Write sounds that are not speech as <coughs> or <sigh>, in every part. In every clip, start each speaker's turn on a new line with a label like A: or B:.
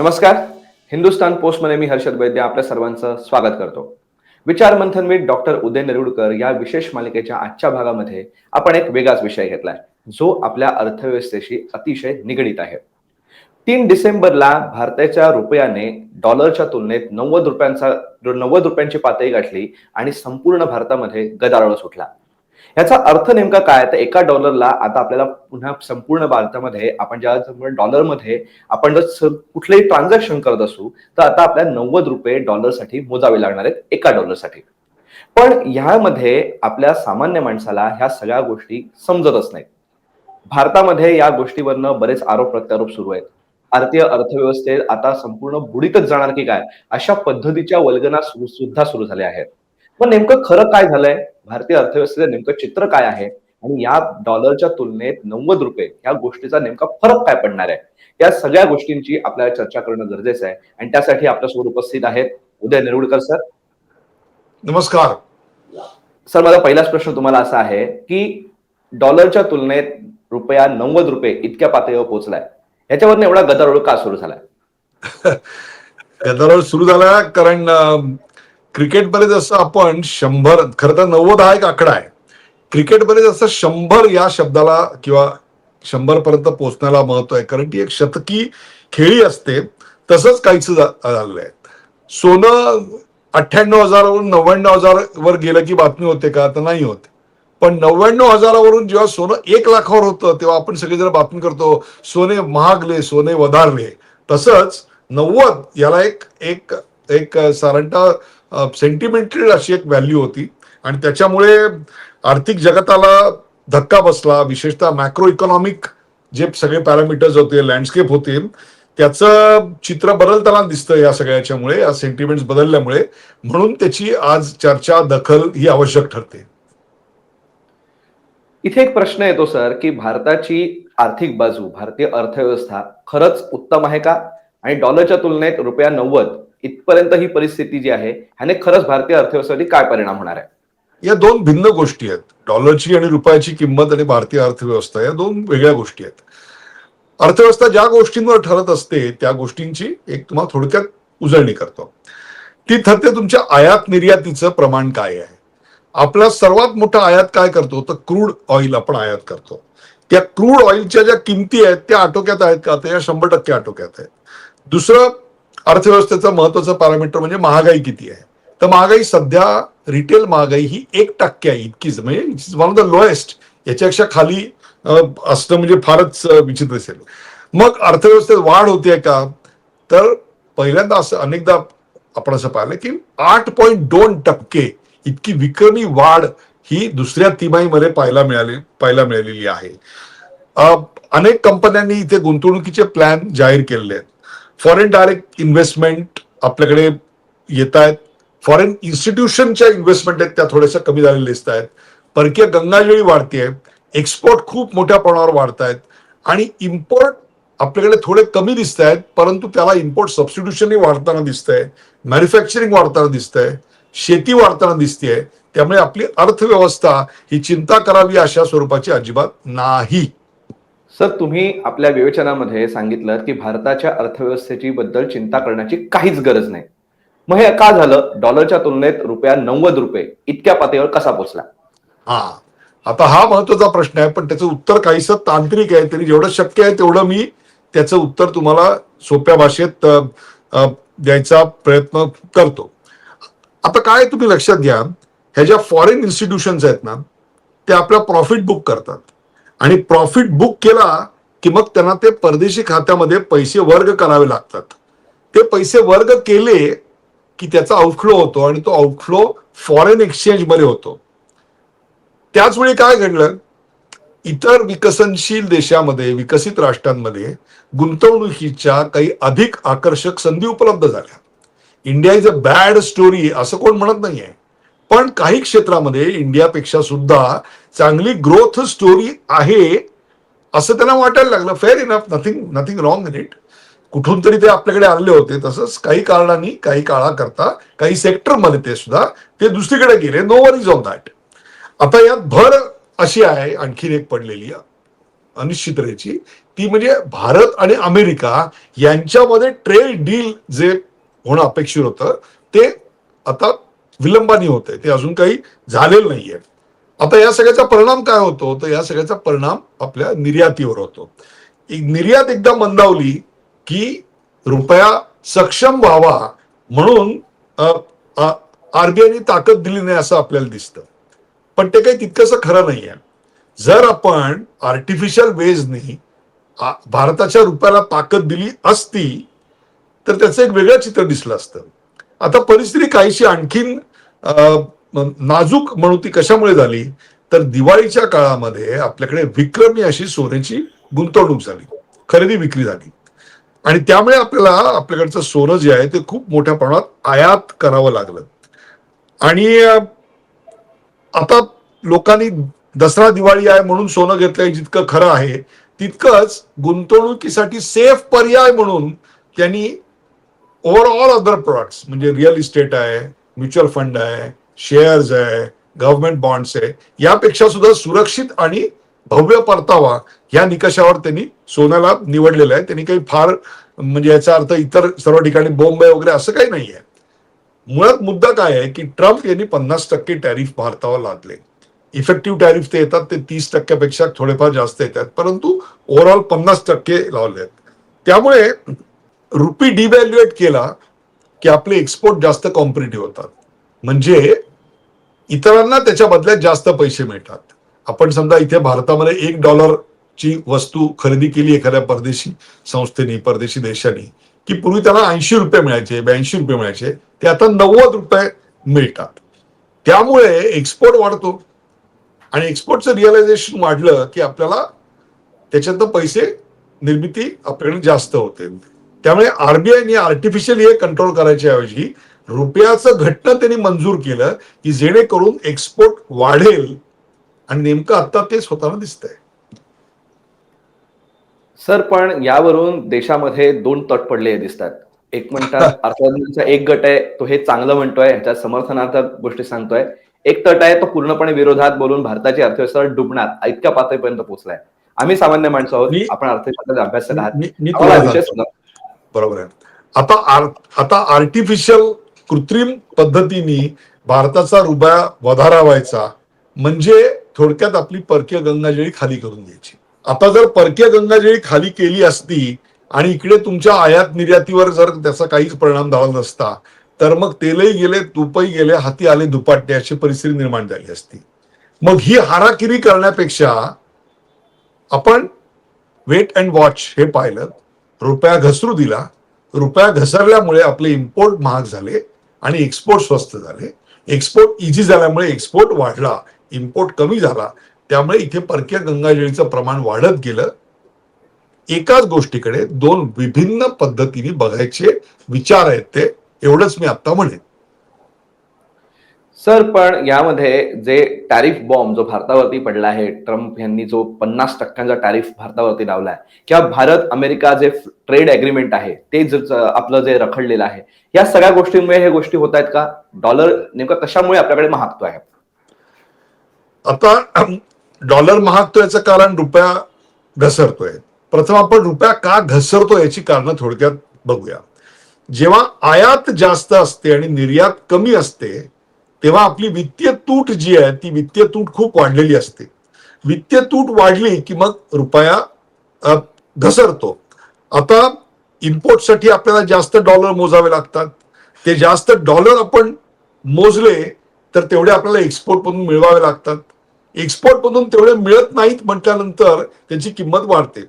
A: नमस्कार. हिंदुस्तान पोस्टमध्ये मी हर्षद वैद्य आपल्या सर्वांचं स्वागत करतो. विचार मंथन मी डॉक्टर उदय नेरुडकर या विशेष मालिकेच्या आजच्या भागामध्ये आपण एक वेगळाच विषय घेतलाय जो आपल्या अर्थव्यवस्थेशी अतिशय निगडीत आहे. तीन डिसेंबरला भारताच्या रुपयाने डॉलरच्या तुलनेत नव्वद रुपयांचा नव्वद रुपयांची पातळी गाठली आणि संपूर्ण भारतामध्ये गदारोळ सुटला. याचा अर्थ नेमका काय? तर एका डॉलरला आता आपल्याला पुन्हा संपूर्ण भारतामध्ये आपण ज्या डॉलरमध्ये आपण जर कुठलंही ट्रान्झॅक्शन करत असू तर आता आपल्याला नव्वद रुपये डॉलरसाठी मोजावे लागणार आहेत एका डॉलरसाठी पण ह्यामध्ये आपल्या सामान्य माणसाला ह्या सगळ्या गोष्टी समजतच नाहीत. भारतामध्ये या गोष्टीवरनं बरेच आरोप प्रत्यारोप सुरू आहेत. भारतीय अर्थव्यवस्थेत आता संपूर्ण बुडीतच जाणार की काय? अशा पद्धतीच्या वल्गना सुद्धा सुरू झाल्या आहेत. पण नेमकं खरं काय झालंय? भारतीय अर्थव्यवस्थेचं नेमकं चित्र काय आहे? आणि या डॉलरच्या तुलनेत नव्वद रुपये या गोष्टीचा नेमका फरक काय पडणार आहे? या सगळ्या गोष्टींची आपल्याला चर्चा करणं गरजेचं आहे. आणि त्यासाठी आपल्यासोबत उपस्थित आहेत उदय नेरुडकर सर.
B: नमस्कार.
A: सर माझा पहिलाच प्रश्न तुम्हाला असा आहे की डॉलरच्या तुलनेत रुपया नव्वद रुपये इतक्या पातळीवर पोहोचलाय. याच्यावरनं एवढा गदारोळ का सुरू झालाय? <laughs>
B: गदारोळ सुरू झाला कारण क्रिकेटमध्ये जसं आपण शंभर खरं तर नव्वद हा एक आकडा आहे. क्रिकेटमध्ये जसं शंभर या शब्दाला किंवा शंभर पर्यंत पोहोचण्याला महत्त्व आहे. कारण ती एक शतकी खेळी असते. तसंच काहीच झालेलं आहे. सोनं अठ्ठ्याण्णव हजारावरून नव्याण्णव हजार वर गेलं की बातमी होते का? तर नाही होत. पण नव्याण्णव हजारावरून जेव्हा सोनं एक लाखावर होतं तेव्हा आपण सगळेजण बातमी करतो सोने महागले सोने वधारले. तसंच नव्वद याला एक एक एक साधारणतः सेंटिमेंटल अशी एक व्हॅल्यू होती. आणि त्याच्यामुळे आर्थिक जगताला धक्का बसला. विशेषतः मॅक्रो इकॉनॉमिक जे सगळे पॅरामीटर्स होते लँडस्केप होते त्याचं चित्र बदलताना दिसतं या सगळ्याच्यामुळे या सेंटिमेंट्स बदलल्यामुळे. म्हणून त्याची आज चर्चा दखल ही आवश्यक ठरते.
A: इथे एक प्रश्न येतो सर की भारताची आर्थिक बाजू भारतीय अर्थव्यवस्था खरंच उत्तम आहे का? आणि डॉलरच्या तुलनेत रुपया नव्वद इथपर्यंत ही परिस्थिती जी आहे ह्याने खरंच भारतीय अर्थव्यवस्थेवरती काय परिणाम होणार आहे?
B: या दोन भिन्न गोष्टी आहेत. डॉलरची आणि रुपयाची किंमत आणि भारतीय अर्थव्यवस्था या दोन वेगळ्या गोष्टी आहेत. अर्थव्यवस्था ज्या गोष्टींवर ठरत असते त्या गोष्टींची एक तुम्हाला थोडक्यात उजळणी करतो. ती ठरते तुमच्या आयात निर्यातीचं प्रमाण काय आहे. आपला सर्वात मोठा आयात काय करतो? तर क्रूड ऑइल आपण आयात करतो. त्या क्रूड ऑइलच्या ज्या किमती आहेत त्या आटोक्यात आहेत का? त्या शंभर टक्के आटोक्यात आहेत. दुसरं अर्थव्यवस्थेचं महत्वाचं पॅरामीटर म्हणजे महागाई किती आहे. तर महागाई सध्या रिटेल महागाई ही एक टक्के आहे इतकीच. म्हणजे it's one of the lowest याच्यापेक्षा खाली असणं म्हणजे फारच विचित्र असेल. मग अर्थव्यवस्थेत वाढ होते का? तर पहिल्यांदा असं अनेकदा आपण असं पाहिलं की आठ पॉईंट दोन टक्के इतकी विक्रमी वाढ ही दुसऱ्या तिमाहीमध्ये पाहायला मिळाली पाहायला मिळालेली आहे. अनेक कंपन्यांनी इथे गुंतवणुकीचे प्लॅन जाहीर केलेले आहेत. फॉरेन डायरेक्ट इन्व्हेस्टमेंट आपल्याकडे येत आहेत फॉरेन इन्स्टिट्यूशनच्या इन्व्हेस्टमेंट आहेत त्या थोड्याशा कमी झालेल्या दिसत आहेत. परकीय गंगाजळी वाढतीये. एक्सपोर्ट खूप मोठ्या प्रमाणावर वाढत आहेत आणि इम्पोर्ट आपल्याकडे थोडे कमी दिसत आहेत परंतु त्याला इम्पोर्ट सबस्टिट्यूशनही वाढताना दिसतंय. मॅन्युफॅक्चरिंग वाढताना दिसतंय. शेती वाढताना दिसतेय. त्यामुळे आपली अर्थव्यवस्था ही चिंता करावी अशा स्वरूपाची अजिबात नाही.
A: सर तुम्ही आपल्या विवेचनामध्ये सांगितलं की भारताच्या अर्थव्यवस्थेची बद्दल चिंता करण्याची काहीच गरज नाही. मग हे का झालं? डॉलरच्या तुलनेत रुपया नव्वद रुपये इतक्या पातळीवर कसा पोचला?
B: हा. आता हा महत्त्वाचा प्रश्न आहे पण त्याचं उत्तर काहीसं तांत्रिक आहे तरी जेवढं शक्य आहे तेवढं मी त्याचं उत्तर तुम्हाला सोप्या भाषेत द्यायचा प्रयत्न करतो. आता काय तुम्ही लक्षात घ्या ह्या ज्या फॉरेन इन्स्टिट्यूशन्स आहेत ना ते आपला प्रॉफिट बुक करतात. आणि प्रॉफिट बुक केला की मग त्यांना ते परदेशी खात्यामध्ये पैसे वर्ग करावे लागतात. ते पैसे वर्ग केले की त्याचा आउटफ्लो होतो आणि तो आउटफ्लो फॉरेन एक्सचेंजमध्ये होतो. त्याच वेळी काय घडलं? इतर विकसनशील देशामध्ये विकसित राष्ट्रांमध्ये गुंतवणुकीच्या काही अधिक आकर्षक संधी उपलब्ध झाल्या. India is a bad story असं कोण म्हणत नाहीये. पण काही क्षेत्रामध्ये इंडियापेक्षा सुद्धा चांगली ग्रोथ स्टोरी आहे असं त्यांना वाटायला लागलं. Fair enough nothing nothing wrong in it कुठून तरी ते आपल्याकडे आले होते तसंच काही कारणांनी काही काळाकरता काही सेक्टरमध्ये ते सुद्धा ते दुसरीकडे गेले. नो वर इज ऑन दॅट आता यात भर अशी आहे आणखीन एक पडलेली अनिश्चित ती म्हणजे भारत आणि अमेरिका यांच्यामध्ये ट्रेड डील जे होणं अपेक्षित होतं ते आता विलंबाने होत आहे ते अजून काही झालेलं नाहीये. आता या सगळ्याचा परिणाम काय होतो? तर या सगळ्याचा परिणाम आपल्या निर्यातीवर होतो. एक निर्यात एकदा मंदावली की रुपया सक्षम व्हावा म्हणून आरबीआयने ताकद दिली नाही असं आपल्याला दिसतं. पण ते काही तितकंसं खरं नाही आहे जर आपण आर्टिफिशियल वेजने भारताच्या रुपयाला ताकद दिली असती तर त्याचं एक वेगळं चित्र दिसलं असतं. आता परिस्थिती काहीशी आणखीन नाजूक म्हणू ती कशामुळे झाली? तर दिवाळीच्या काळामध्ये आपल्याकडे विक्रमी अशी सोन्याची गुंतवणूक झाली. खरेदी विक्री झाली. आणि त्यामुळे आपल्याला आपल्याकडचं सोनं जे आहे ते खूप मोठ्या प्रमाणात आयात करावं लागलं. आणि आता लोकांनी दसरा दिवाळी आहे म्हणून सोनं घेतलंय जितकं खरं आहे तितकंच गुंतवणुकीसाठी सेफ पर्याय म्हणून त्यांनी ओव्हरऑल अदर प्रॉडक्ट म्हणजे रिअल इस्टेट आहे म्युच्युअल फंड आहे शेअर्स आहे गव्हर्नमेंट बॉन्ड्स आहे यापेक्षा सुद्धा सुरक्षित आणि भव्य परतावा या निकषावर त्यांनी सोन्याला निवडलेलं आहे. त्यांनी काही फार म्हणजे याचा अर्थ इतर सर्व ठिकाणी बॉम्बे वगैरे असं काही नाही आहे मुळात मुद्दा काय आहे की ट्रम्प यांनी पन्नास टक्के टॅरिफ भारतावर लादले. इफेक्टिव्ह टॅरिफ ते येतात ते तीस टक्क्यापेक्षा थोडेफार जास्त येतात परंतु ओव्हरऑल पन्नास टक्के लावले आहेत त्यामुळे रुपी डिव्हॅल्युएट केला की आपले एक्सपोर्ट जास्त कॉम्पिटेटिव्ह होतात. म्हणजे इतरांना त्याच्या बदल्यात जास्त पैसे मिळतात. आपण समजा इथे भारतामध्ये एक डॉलरची वस्तू खरेदी केली एखाद्या परदेशी संस्थेने परदेशी देशाने की पूर्वी त्यांना ऐंशी रुपये मिळायचे ब्याऐंशी रुपये मिळायचे ते आता नव्वद रुपये मिळतात. त्यामुळे एक्सपोर्ट वाढतो. आणि एक्सपोर्टचं रिअलायझेशन वाढलं की आपल्याला त्याच्यातनं पैसे निर्मिती आपल्याकडे जास्त होते. त्यामुळे आरबीआयने आर्टिफिशियल हे कंट्रोल करायच्या ऐवजी रुपयाचं घटना त्यांनी मंजूर केलं की जेणेकरून एक्सपोर्ट वाढेल. आणि नेमकं आता ते स्वतःला दिसतंय.
A: सर पण यावरून देशामध्ये दोन तट पडले दिसतात. एक म्हणतात <laughs> अर्थतंत्राचा एक गट आहे तो हे चांगलं म्हणतोय ह्याच्या समर्थनार्थ गोष्टी सांगतोय. एक तट आहे तो पूर्णपणे विरोधात बोलून भारताची अर्थव्यवस्था डुबणार इतक्या पातळीपर्यंत पोहोचलाय. आम्ही सामान्य माणसं आहोत आपण अर्थशास्त्राचा अभ्यास आहात.
B: बरोबर आहे. आता आता आर्टिफिशियल कृत्रिम पद्धतीने भारताचा रुपया वधारा व्हायचा म्हणजे थोडक्यात आपली परकीय गंगाजळी खाली करून द्यायची आता जर परकीय गंगाजळी खाली केली असती आणि इकडे तुमच्या आयात निर्यातीवर जर त्याचा काहीच परिणाम झाला नसता तर मग तेलही गेले तुपही गेले हाती आले दुपाटे अशी परिस्थिती निर्माण झाली असती. मग ही हाराकिरी करण्यापेक्षा आपण वेट अँड वॉच हे पाहिलं. रुपया घसरू दिला. रुपया घसरल्यामुळे आपले इम्पोर्ट महाग झाले. आणि एक्सपोर्ट स्वस्त झाले. एक्सपोर्ट इझी झाल्यामुळे एक्सपोर्ट वाढला. इम्पोर्ट कमी झाला. त्यामुळे इथे परकीय गंगाजळीचं प्रमाण वाढत गेलं. एकाच गोष्टीकडे दोन विभिन्न पद्धतीने बघायचे विचार आहेत ते. एवढंच मी आता म्हणेन.
A: सर पण यामध्ये जे टॅरिफ बॉम्ब जो भारतावरती पडला आहे ट्रम्प यांनी जो पन्नास टक्क्यांचा टॅरिफ भारतावरती आहे किंवा भारत अमेरिका जे ट्रेड अग्रीमेंट आहे ते आपलं जे रखडलेलं आहे या सगळ्या गोष्टींमुळे हे गोष्टी होत आहेत का? डॉलर नेमका कशामुळे आपल्याकडे महागतो आहे?
B: आता <clears throat> डॉलर महागतो याचं कारण रुपया घसरतोय. प्रथम आपण रुपया का घसरतो याची कारणं थोडक्यात बघूया. जेव्हा आयात जास्त असते आणि निर्यात कमी असते तेव्हा आपली वित्तीय तूट जी आहे ती वित्तीय तूट खूप वाढलेली असते. वित्तीय तूट वाढली की मग रुपया घसरतो. आता इम्पोर्टसाठी आपल्याला जास्त डॉलर मोजावे लागतात. ते जास्त डॉलर आपण मोजले तर तेवढे आपल्याला एक्सपोर्ट मधून मिळवावे लागतात. एक्सपोर्ट मधून तेवढे मिळत नाहीत म्हटल्यानंतर त्याची किंमत वाढते.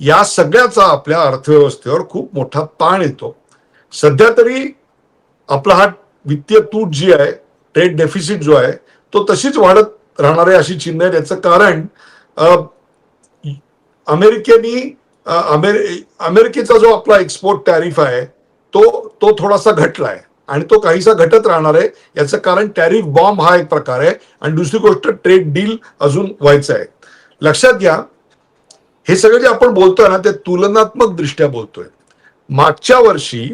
B: या सगळ्याचा आपल्या अर्थव्यवस्थेवर खूप मोठा ताण येतो. सध्या तरी आपला हा वित्तीय तूट जी आहे ट्रेड डेफिसिट जो आहे तो तशीच वाढत राहणार आहे अशी चिन्ह आहे त्याचं कारण अमेरिकेनी अमेरि अमेरिकेचा जो आपला एक्सपोर्ट टॅरिफ आहे तो तो थोडासा घटलाय आणि तो काहीसा घटत राहणार आहे. याचं कारण टॅरिफ बॉम्ब हा एक प्रकार आहे. आणि दुसरी गोष्ट ट्रेड डील अजून व्हायचं आहे. लक्षात घ्या हे सगळं जे आपण बोलतोय ना ते तुलनात्मक दृष्ट्या बोलतोय. मागच्या वर्षी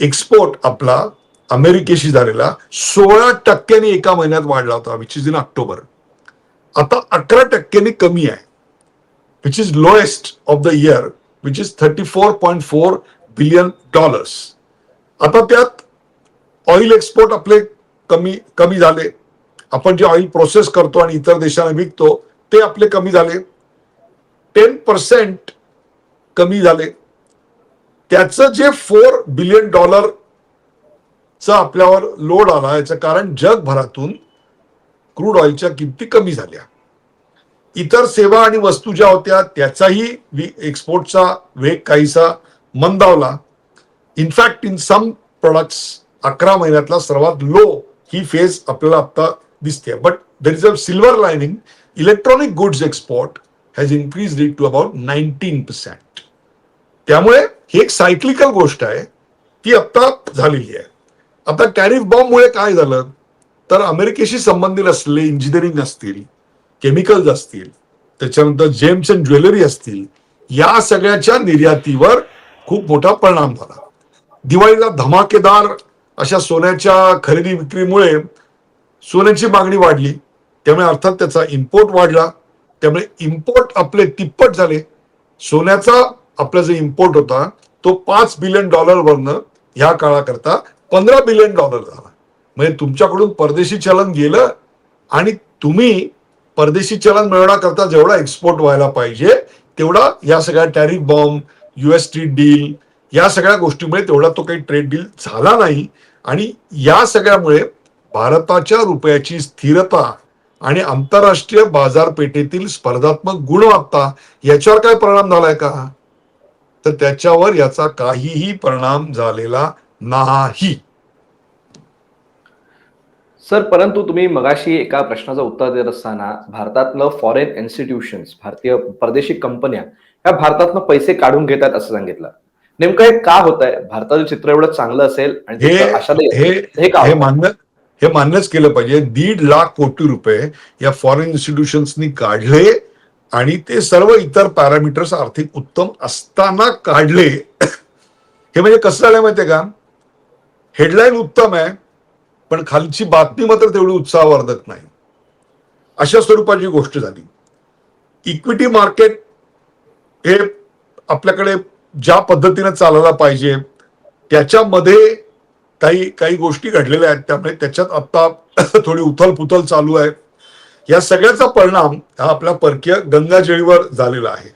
B: एक्सपोर्ट आपला अमेरिकेशी झालेला सोळा टक्क्यांनी एका महिन्यात वाढला होता विच इज इन ऑक्टोबर आता अकरा टक्क्यांनी कमी आहे which is lowest of the year which is thirty four point four billion dollars आता त्यात ऑइल एक्सपोर्ट आपले कमी कमी झाले. आपण जे ऑइल प्रोसेस करतो आणि इतर देशांना विकतो ते आपले कमी झाले. टेन पर्सेंट कमी झाले. त्याचं जे फोर बिलियन डॉलर चा आपल्यावर लोड आला याचं कारण जगभरातून क्रूड ऑइलच्या किमती कमी झाल्या. इतर सेवा आणि वस्तू ज्या होत्या त्याचाही एक्सपोर्टचा वेग काहीसा मंदावला. In fact in some products अकरा महिन्यातला सर्वात लो ही फेज आपल्याला आता दिसते. But there is a silver lining electronic goods export has increase it to about nineteen percent त्यामुळे ही एक सायक्लिकल गोष्ट आहे. ती आत्ता झालेली आहे. आता टॅरिफ बॉम्बमुळे काय झालं? तर अमेरिकेशी संबंधित असलेले इंजिनिअरिंग असतील केमिकल्स असतील त्याच्यानंतर जेम्स अँड ज्वेलरी असतील या सगळ्याच्या निर्यातीवर खूप मोठा परिणाम झाला. दिवाळीला धमाकेदार अशा सोन्याच्या खरेदी विक्रीमुळे सोन्याची मागणी वाढली. त्यामुळे अर्थात त्याचा इम्पोर्ट वाढला. त्यामुळे इम्पोर्ट आपले तिप्पट झाले. सोन्याचा आपला जो इम्पोर्ट होता तो पाच बिलियन डॉलरवरनं ह्या काळाकरता पंधरा बिलियन डॉलर झाला. म्हणजे तुमच्याकडून परदेशी चलन गेलं आणि तुम्ही परदेशी चलन मिळवण्याकरता जेवढा एक्सपोर्ट व्हायला पाहिजे तेवढा या सगळ्या tariff bomb US trade deal या सगळ्या गोष्टीमुळे तेवढा तो काही ट्रेड डील झाला नाही. आणि या सगळ्यामुळे भारताच्या रुपयाची स्थिरता आणि आंतरराष्ट्रीय बाजारपेठेतील स्पर्धात्मक गुणवत्ता याच्यावर काय परिणाम झालाय का? तर त्याच्यावर याचा काहीही परिणाम झालेला नाही.
A: सर परंतु तुम्ही मगाशी एका प्रश्नाचं उत्तर देत असताना भारतातलं फॉरेन इन्स्टिट्यूशन्स भारतीय परदेशी कंपन्या ह्या भारतातनं पैसे काढून घेतात असं सांगितलं. नेमकं हे का होत आहे भारताचं चित्र एवढं चांगलं असेल आणि
B: हे? मान्य हे मान्यच केलं पाहिजे. दीड लाख कोटी रुपये या फॉरेन इन्स्टिट्यूशन्सनी काढले आणि ते सर्व इतर पॅरामीटर्स आर्थिक उत्तम असताना काढले. हे म्हणजे कसं झालं माहितीये का? हेडलाईन उत्तम आहे. पण खालची बातमी मात्र तेवढी उत्साहवर्धक नाही. अशा स्वरूपाची गोष्ट झाली. इक्विटी मार्केट हे आपल्याकडे ज्या पद्धतीने चालायला पाहिजे त्याच्यामध्ये काही काही गोष्टी घडलेल्या आहेत. त्यामुळे त्याच्यात आता <coughs> थोडी उथल पुथल चालू आहे. या सगळ्याचा परिणाम हा आपल्या परकीय गंगाजळीवर झालेला आहे.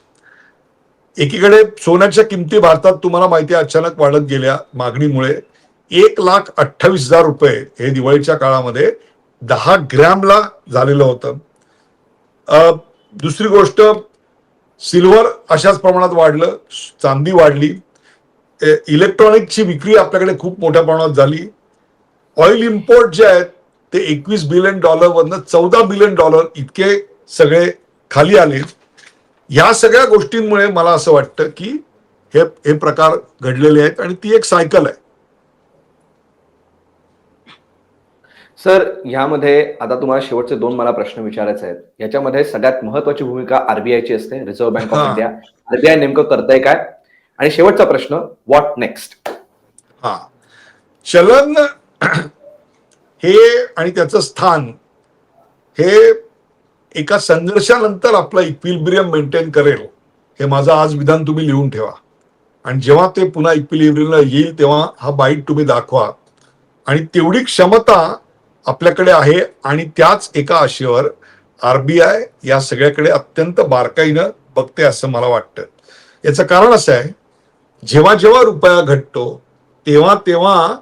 B: एकीकडे सोन्याच्या किमती भारतात तुम्हाला माहिती अचानक वाढत गेल्या मागणीमुळे. एक लाख अठ्ठावीस हजार रुपये हे दिवाळीच्या काळामध्ये दहा ग्रॅमला झालेलं होतं. दुसरी गोष्ट सिल्वर अशाच प्रमाणात वाढलं चांदी वाढली. इलेक्ट्रॉनिकची विक्री आपल्याकडे खूप मोठ्या प्रमाणात झाली. ऑइल इम्पोर्ट जे आहेत ते एकवीस बिलियन डॉलरवरनं चौदा बिलियन डॉलर इतके सगळे खाली आले. या सगळ्या गोष्टींमुळे मला असं वाटतं की हे हे प्रकार घडलेले आहेत आणि ती एक सायकल आहे.
A: सर ह्यामध्ये आता तुम्हाला शेवटचे दोन मला प्रश्न विचारायचे आहेत. याच्यामध्ये सगळ्यात महत्वाची भूमिका आरबीआयची असते reserve bank of. India RBI नेमकं करतंय काय? आणि शेवटचा प्रश्न व्हॉट नेक्स्ट
B: हा. चलन <clears throat> हे आणि त्याचं स्थान हे एका संघर्षानंतर आपलं इक्विलिब्रियम मेंटेन करेल हे माझं आज विधान तुम्ही लिहून ठेवा. आणि जेव्हा ते पुन्हा इक्विलिब्रियमला येईल तेव्हा हा बाईट तुम्ही दाखवा. आणि तेवढी क्षमता आपल्याकडे आहे आणि त्याच एका आशेवर आरबीआय या सगळ्याकडे अत्यंत बारकाईनं बघते असं मला वाटतं. याचं कारण असं आहे जेव्हा जेव्हा रुपया घटतो तेव्हा तेव्हा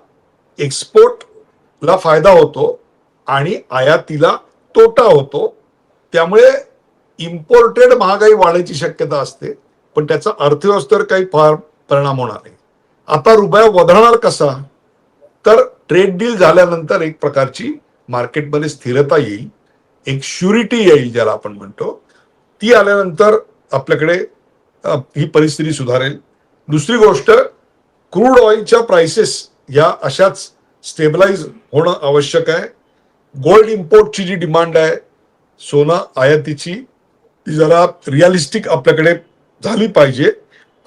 B: एक्सपोर्टला फायदा होतो आणि आयातीला तोटा होतो. त्यामुळे इम्पोर्टेड महागाई वाढायची शक्यता असते पण त्याचा अर्थव्यवस्थेवर काही फार परिणाम होणार नाही. आता रुपया वधणार कसा? तर ट्रेड डील झाल्यानंतर एक प्रकारची मार्केटमध्ये स्थिरता येईल एक श्युरिटी येईल ज्याला आपण म्हणतो. ती आल्यानंतर आपल्याकडे ही परिस्थिती सुधारेल. दुसरी गोष्ट क्रूड ऑइलच्या प्राइसेस या अशाच स्टेबलाइज होणं आवश्यक आहे. गोल्ड इम्पोर्टची जी डिमांड आहे सोनं आयातीची ती जरा रिअलिस्टिक आपल्याकडे झाली पाहिजे.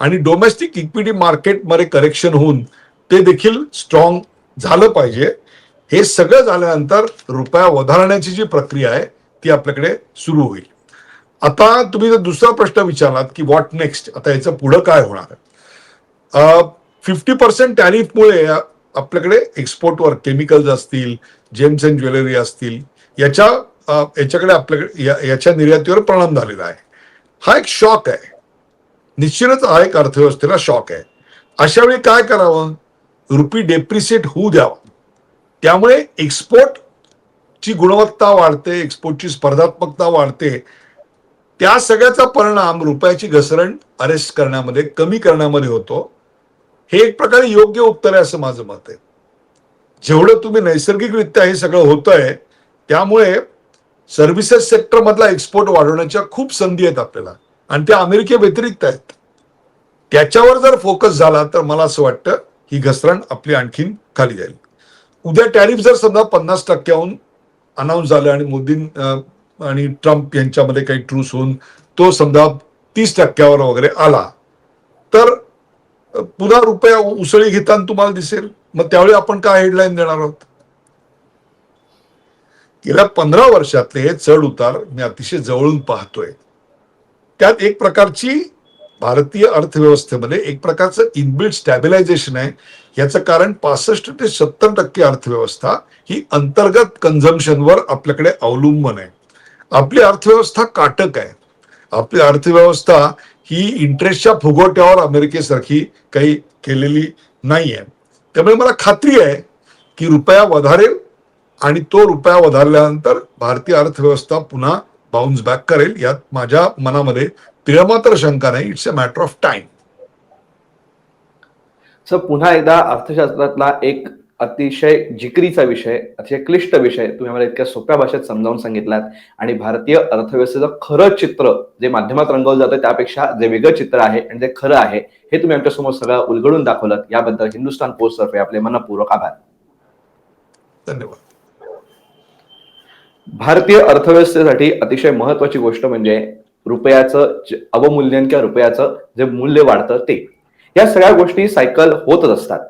B: आणि डोमेस्टिक इक्विटी मार्केटमध्ये करेक्शन होऊन ते देखील स्ट्रॉंग झालं पाहिजे. हे सगळं झाल्यानंतर रुपया वधारण्याची जी प्रक्रिया आहे ती आपल्याकडे सुरू होईल. आता तुम्ही जर दुसरा प्रश्न विचारलात की व्हॉट नेक्स्ट आता याचं पुढं काय होणार फिफ्टी पर्सेंट टॅरिफमुळे आपल्याकडे एक्सपोर्टवर केमिकल्स असतील जेम्स अँड ज्वेलरी असतील याच्या याच्याकडे आपल्याकडे याच्या निर्यातीवर परिणाम झालेला आहे. हा एक शॉक आहे. निश्चितच हा एक अर्थव्यवस्थेला शॉक आहे. अशा वेळी काय करावं? रुपी डेप्रिसिएट होऊ द्यावा. त्यामुळे एक्सपोर्ट ची गुणवत्ता वाढते एक्सपोर्टची स्पर्धात्मकता वाढते. त्या सगळ्याचा परिणाम रुपयाची घसरण अरेस्ट करण्यामध्ये कमी करण्यामध्ये होतो. हे एक प्रकारे योग्य उत्तर आहे असं माझं मत आहे. जेवढं तुम्ही नैसर्गिकरित्या हे सगळं होतंय त्यामुळे सर्व्हिसेस सेक्टरमधला एक्सपोर्ट वाढवण्याच्या खूप संधी आहेत आपल्याला. आणि त्या अमेरिके व्यतिरिक्त आहेत. त्याच्यावर जर फोकस झाला तर मला असं वाटतं ही घसरण आपली आणखीन खाली जाईल. उद्या टॅरिफ जर समजा पन्नास टक्क्याहून अनाऊन्स झालं आणि मोदी आणि ट्रम्प यांच्यामध्ये काही ट्रूस होऊन तो समजा तीस टक्क्यावर वगैरे आला तर पुन्हा रुपया उसळी घेताना तुम्हाला दिसेल. मग त्यावेळी आपण काय हेडलाईन देणार आहोत? गेल्या पंधरा वर्षातले हे चढ उतार मी अतिशय जवळून पाहतोय. त्यात एक प्रकारची भारतीय अर्थव्यवस्थेमध्ये एक प्रकारचं इनबिल्ड स्टॅबिलायझेशन आहे. याचं कारण पासष्ट ते सत्तर टक्के अर्थव्यवस्था ही अंतर्गत कन्झम्पशनवर आपल्याकडे अवलंबून आहे. आपली अर्थव्यवस्था काटक आहे. आपली अर्थव्यवस्था ही इंटरेस्टच्या फुगवट्यावर अमेरिकेसारखी काही केलेली नाही आहे त्यामुळे मला खात्री आहे की रुपया वधारेल आणि तो रुपया वधारल्यानंतर भारतीय अर्थव्यवस्था पुन्हा बाउन्स बॅक करेल. यात माझ्या मनामध्ये तिळमात्र शंका नाही it's a matter of time
A: sir पुन्हा एकदा अर्थशास्त्रातला एक अतिशय जिकरीचा विषय अतिशय क्लिष्ट विषय तुम्ही आम्हाला इतक्या सोप्या भाषेत समजावून सांगितलात. आणि भारतीय अर्थव्यवस्थेचं खरं चित्र जे माध्यमात रंगवलं जातं त्यापेक्षा जे वेगळं चित्र आहे आणि जे खरं आहे हे तुम्ही आमच्यासमोर सगळं उलगडून दाखवलं याबद्दल हिंदुस्थान पोस्ट तर्फे आपले मनपूर्वक आभार.
B: धन्यवाद.
A: भारतीय अर्थव्यवस्थेसाठी अतिशय महत्वाची गोष्ट म्हणजे रुपयाचं अवमूल्यन किंवा रुपयाचं जे मूल्य वाढतं ते. या सगळ्या गोष्टी सायकल होतच असतात.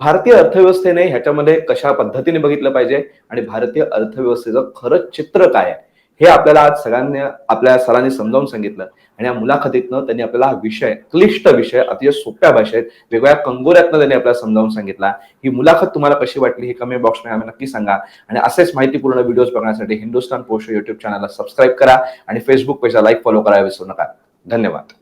A: भारतीय अर्थव्यवस्थेने ह्याच्यामध्ये कशा पद्धतीने बघितलं पाहिजे आणि भारतीय अर्थव्यवस्थेचं खरं चित्र काय आहे? हे आपल्याला आज सगळ्यांनी आपल्या सरांनी समजावून सांगितलं. आणि या मुलाखतीतनं त्यांनी आपल्याला हा विषय क्लिष्ट विषय अतिशय सोप्या भाषेत वेगवेगळ्या कंगोऱ्यातनं त्यांनी आपल्याला समजावून सांगितला. ही मुलाखत तुम्हाला कशी वाटली हे कमेंट बॉक्समध्ये आम्ही नक्की सांगा. आणि असेच माहितीपूर्ण व्हिडिओज बघण्यासाठी हिंदुस्तान पोस्ट युट्यूब चॅनलला सबस्क्राईब करा. आणि फेसबुक पेजला लाईक फॉलो करायला विसरू नका. धन्यवाद.